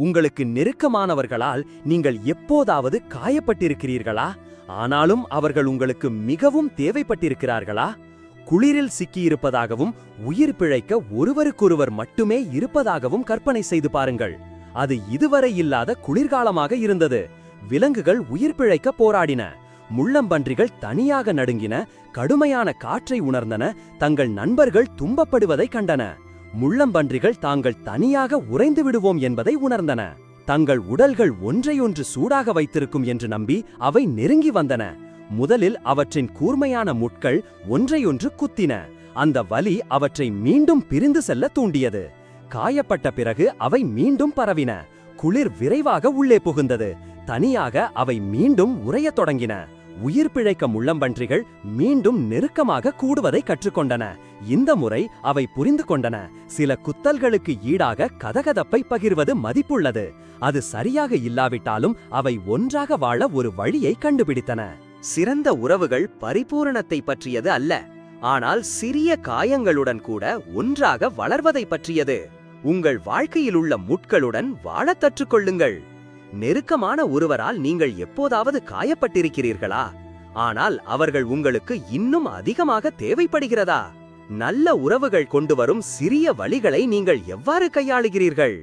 உங்களுக்கு நெருக்கமானவர்களால் நீங்கள் எப்போதாவது காயப்பட்டிருக்கிறீர்களா? ஆனாலும் அவர்கள் உங்களுக்கு மிகவும் தேவைப்பட்டிருக்கிறார்களா? குளிரில் சிக்கியிருப்பதாகவும் உயிர் பிழைக்க ஒருவருக்கொருவர் மட்டுமே இருப்பதாகவும் கற்பனை செய்து பாருங்கள். அது இதுவரை இல்லாத குளிர்காலமாக இருந்தது. விலங்குகள் உயிர் பிழைக்க போராடின. முள்ளம்பன்றிகள் தனியாக நடுங்கின. கடுமையான காற்றை உணர்ந்தன. தங்கள் நண்பர்கள் துன்பப்படுவதை கண்டன. முள்ளம்பன்றிகள் தாங்கள் தனியாக உறைந்து விடுவோம் என்பதை உணர்ந்தன. தங்கள் உடல்கள் ஒன்றையொன்று சூடாக வைத்திருக்கும் என்று நம்பி அவை நெருங்கி வந்தன. முதலில் அவற்றின் கூர்மையான முட்கள் ஒன்றையொன்று குத்தின. அந்த வலி அவற்றை மீண்டும் பிரிந்து செல்ல தூண்டியது. காயப்பட்ட பிறகு அவை மீண்டும் பரவின. குளிர் விரைவாக உள்ளே புகுந்தது. தனியாக அவை மீண்டும் உறையத் தொடங்கின. உயிர் பிழைக்க முள்ளம்பன்றிகள் மீண்டும் நெருக்கமாக கூடுவதை கற்றுக்கொண்டன. இந்த முறை அவை புரிந்து கொண்டன. சில குத்தல்களுக்கு ஈடாக கதகதப்பை பகிர்வது மதிப்புள்ளது. அது சரியாக இல்லாவிட்டாலும் அவை ஒன்றாக வாழ ஒரு வழியை கண்டுபிடித்தன. சிறந்த உறவுகள் பரிபூரணத்தை பற்றியது அல்ல. ஆனால் சிறிய காயங்களுடன் கூட ஒன்றாக வளர்வதை பற்றியது. உங்கள் வாழ்க்கையிலுள்ள முட்களுடன் வாழத் கற்றுக்கொள்ளுங்கள் நெருக்கமான ஒருவரால் நீங்கள் எப்போதாவது காயப்பட்டிருக்கிறீர்களா? ஆனால் அவர்கள் உங்களுக்கு இன்னும் அதிகமாக தேவைப்படுகிறதா? நல்ல உறவுகள் கொண்டு வரும் சிறிய வழிகளை நீங்கள் எவ்வாறு கையாளுகிறீர்கள்?